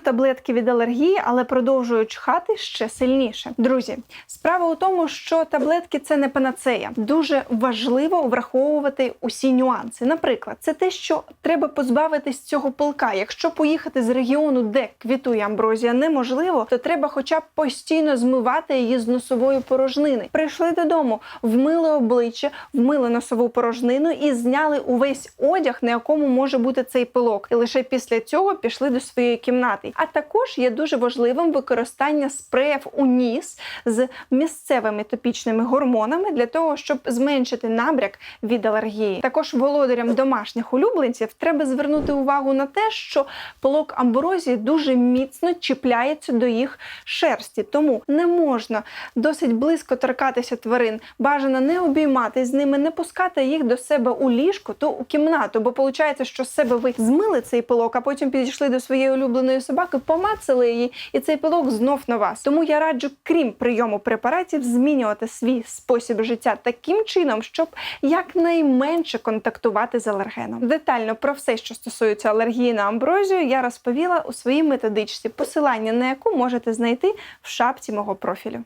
таблетки від алергії, але продовжую чхати ще сильніше. Друзі, справа у тому, що таблетки це не панацея. Дуже важливо враховувати усі нюанси. Наприклад, це те, що треба позбавитись цього пилка. Якщо поїхати з регіону, де квітує амброзія, неможливо, то треба хоча б постійно змивати її з носової порожнини. Прийшли додому, вмили обличчя, вмили носову порожнину і зняли увесь одяг, на якому може бути цей пилок. І лише після цього пішли до своєї кімнати. А також є дуже важливим використання спреїв у ніс з місцевими топічними гормонами для того, щоб зменшити набряк від алергії. Також володарям домашніх улюбленців треба звернути увагу на те, що пилок амброзії дуже міцно чіпляється до їх шерсті, тому не можна досить близько торкатися тварин. Бажано не обіймати з ними, не пускати їх до себе у ліжко, то у кімнату, бо виходить, що з себе ви змили цей пилок, а потім підійшли до своєї улюбленої собаки, помацали її, і цей пилок знов на вас. Тому я раджу, крім прийому препаратів, змінювати свій спосіб життя таким чином, щоб якнайменше контактувати з алергеном. Детально про все, що стосується алергії на амброзію, я розповіла у своїй методичці, посилання на яку можете знайти в шапці мого профілю.